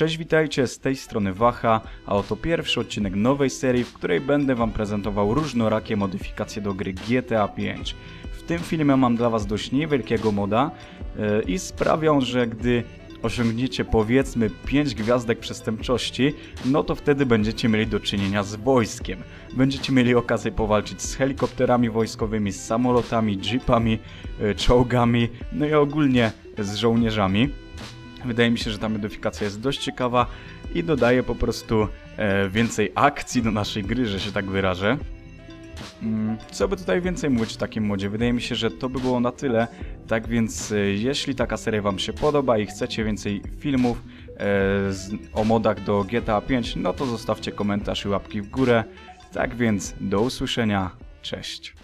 Cześć, witajcie, z tej strony Wacha, a oto pierwszy odcinek nowej serii, w której będę Wam prezentował różnorakie modyfikacje do gry GTA 5. W tym filmie mam dla Was dość niewielkiego moda yy, i sprawią, że gdy osiągniecie powiedzmy 5 gwiazdek przestępczości, no to wtedy będziecie mieli do czynienia z wojskiem. Będziecie mieli okazję powalczyć z helikopterami wojskowymi, samolotami, jeepami, yy, czołgami, no i ogólnie z żołnierzami. Wydaje mi się, że ta modyfikacja jest dość ciekawa i dodaje po prostu e, więcej akcji do naszej gry, że się tak wyrażę. Mm, Co by tutaj więcej mówić w takim modzie? Wydaje mi się, że to by było na tyle. Tak więc, e, jeśli taka seria Wam się podoba i chcecie więcej filmów e, o modach do GTA 5, no to zostawcie komentarz i łapki w górę. Tak więc, do usłyszenia. Cześć.